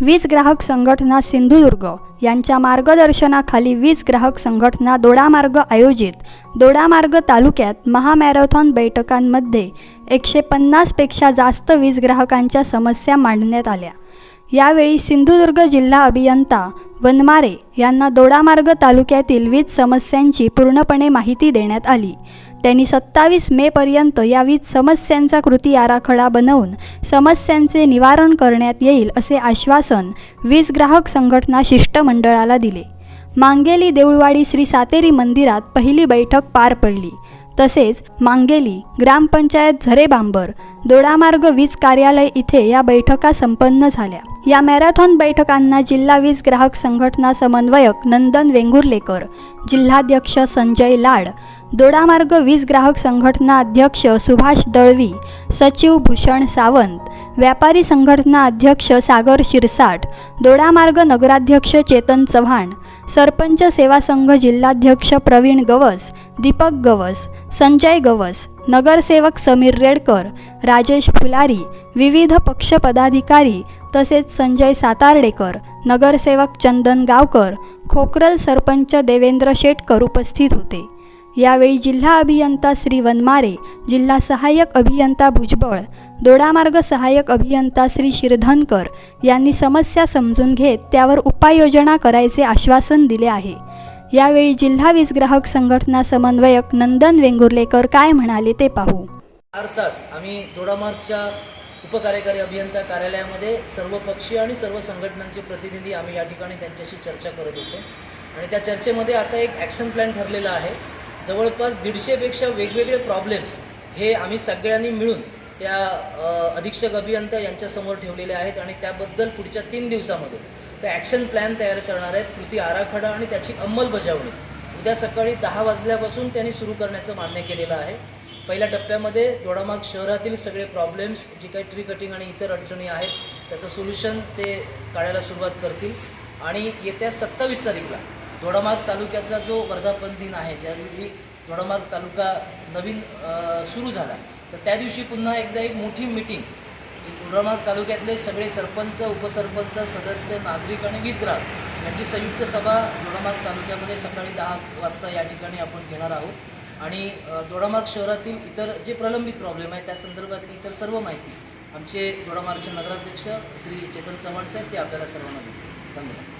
वीज ग्राहक संघटना सिंधुदुर्ग यांच्या मार्गदर्शनाखाली वीज ग्राहक संघटना दोडामार्ग आयोजित. दोडामार्ग तालुक्यात महामॅरेथॉन बैठकांमध्ये एकशे पन्नासपेक्षा जास्त वीज ग्राहकांच्या समस्या मांडण्यात आल्या. यावेळी सिंधुदुर्ग जिल्हा अभियंता वनमारे यांना दोडामार्ग तालुक्यातील वीज समस्यांची पूर्णपणे माहिती देण्यात आली. त्यांनी सत्तावीस मेपर्यंत या वीज समस्यांचा कृती आराखडा बनवून समस्यांचे निवारण करण्यात येईल असे आश्वासन वीज ग्राहक संघटना शिष्टमंडळाला दिले. मांगेली देऊळवाडी श्री सातेरी मंदिरात पहिली बैठक पार पडली. तसेच मांगेली ग्रामपंचायत झरेबांबर दोडामार्ग वीज कार्यालय इथे या बैठका संपन्न झाल्या. या मॅरेथॉन बैठकांना जिल्हा वीज ग्राहक संघटना समन्वयक नंदन वेंगुर्लेकर जिल्हाध्यक्ष संजय लाड दोडामार्ग वीज ग्राहक संघटना अध्यक्ष सुभाष दळवी सचिव भूषण सावंत व्यापारी संघटना अध्यक्ष सागर शिरसाट दोडामार्ग नगराध्यक्ष चेतन चव्हाण सरपंच सेवा संघ जिल्हाध्यक्ष प्रवीण गवस दीपक गवस संजय गवस नगरसेवक समीर रेडकर राजेश फुलारी विविध पक्ष पदाधिकारी तसेच संजय सातार्डेकर नगरसेवक चंदन गावकर खोकरल सरपंच देवेंद्र शेटकर उपस्थित होते. यावेळी जिल्हा अभियंता श्री वनमारे जिल्हा सहाय्यक अभियंता भुजबळ दोडामार्ग सहाय्यक अभियंता श्री शिरधनकर यांनी समस्या समजून घेत त्यावर उपाययोजना करायचे आश्वासन दिले आहे. यावेळी जिल्हा वीज ग्राहक संघटना समन्वयक नंदन वेंगुर्लेकर काय म्हणाले ते पाहू. चार तास आम्ही दोडामार्गच्या उपकार्यकारी अभियंता कार्यालयामध्ये सर्व पक्षीय आणि सर्व संघटनांचे प्रतिनिधी आम्ही या ठिकाणी त्यांच्याशी चर्चा करत होतो. आणि त्या चर्चेमध्ये आता एक ॲक्शन प्लॅन ठरलेला आहे. जवळपास दीडशेपेक्षा वेगवेगळे प्रॉब्लेम्स हे आम्ही सगळ्यांनी मिळून त्या अधीक्षक अभियंता यांच्यासमोर ठेवलेले आहेत आणि त्याबद्दल पुढच्या तीन दिवसामध्ये ते ॲक्शन प्लॅन तयार करणार आहेत कृती आराखडा आणि त्याची अंमलबजावणी. उद्या सकाळी दहा वाजल्यापासून त्यांनी सुरू करण्याचं मान्य केलेलं आहे. पहिल्या टप्प्यामध्ये दोडामाग शहरातील सगळे प्रॉब्लेम्स जे काही ट्री कटिंग आणि इतर अडचणी आहेत त्याचं सोल्युशन ते काढायला सुरुवात करतील. आणि येत्या सत्तावीस तारीखला दोडामार्ग तालुक्याचा जो वर्धापन दिन आहे ज्या दिवशी दोडामार्ग तालुका नवीन सुरू झाला तर त्या दिवशी पुन्हा एकदा एक मोठी मिटिंग दोडामार्ग तालुक्यातले सगळे सरपंच उपसरपंच सदस्य नागरिक आणि वीज ग्राहक यांची संयुक्त सभा दोडामार्ग तालुक्यामध्ये सकाळी दहा वाजता या ठिकाणी आपण घेणार आहोत. आणि दोडामार्ग शहरातील इतर जे प्रलंबित प्रॉब्लेम आहे त्या संदर्भातली इतर सर्व माहिती आमचे दोडामार्गचे नगराध्यक्ष श्री चेतन चव्हाण साहेब ते आपल्याला सर्वांना देतील. धन्यवाद.